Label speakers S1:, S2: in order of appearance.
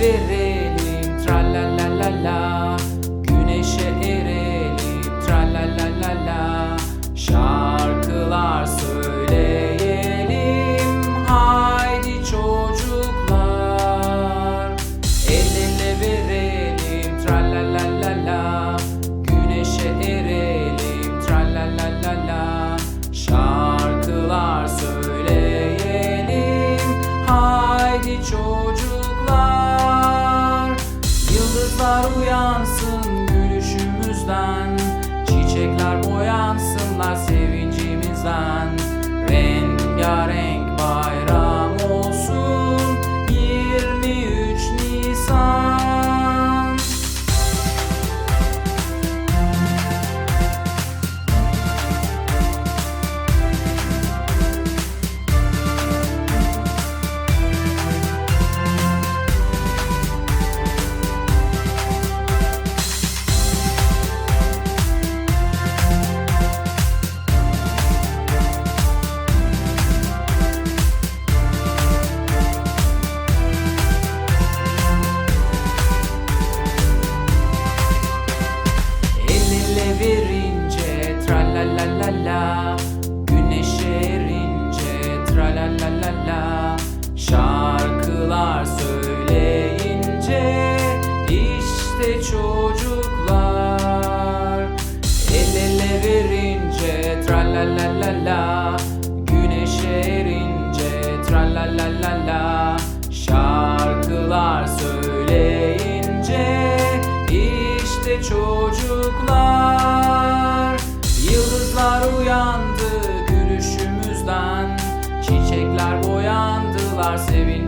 S1: verelim. Tra la la la la. Güneşe erelim. Tra la la la la. Şarkılar söyleyelim. Haydi çocuklar. El ele verelim. Tra la la la la. Güneşe erelim. Tra la la la la. Şarkılar söyleyelim. Haydi çocuklar van. La Güneş erince tra la la la la. Şarkılar söyleyince işte çocuklar. El ele verince tra la la la la. Güneş erince tra la la la la. Şarkılar söyleyince işte çocuklar Saving.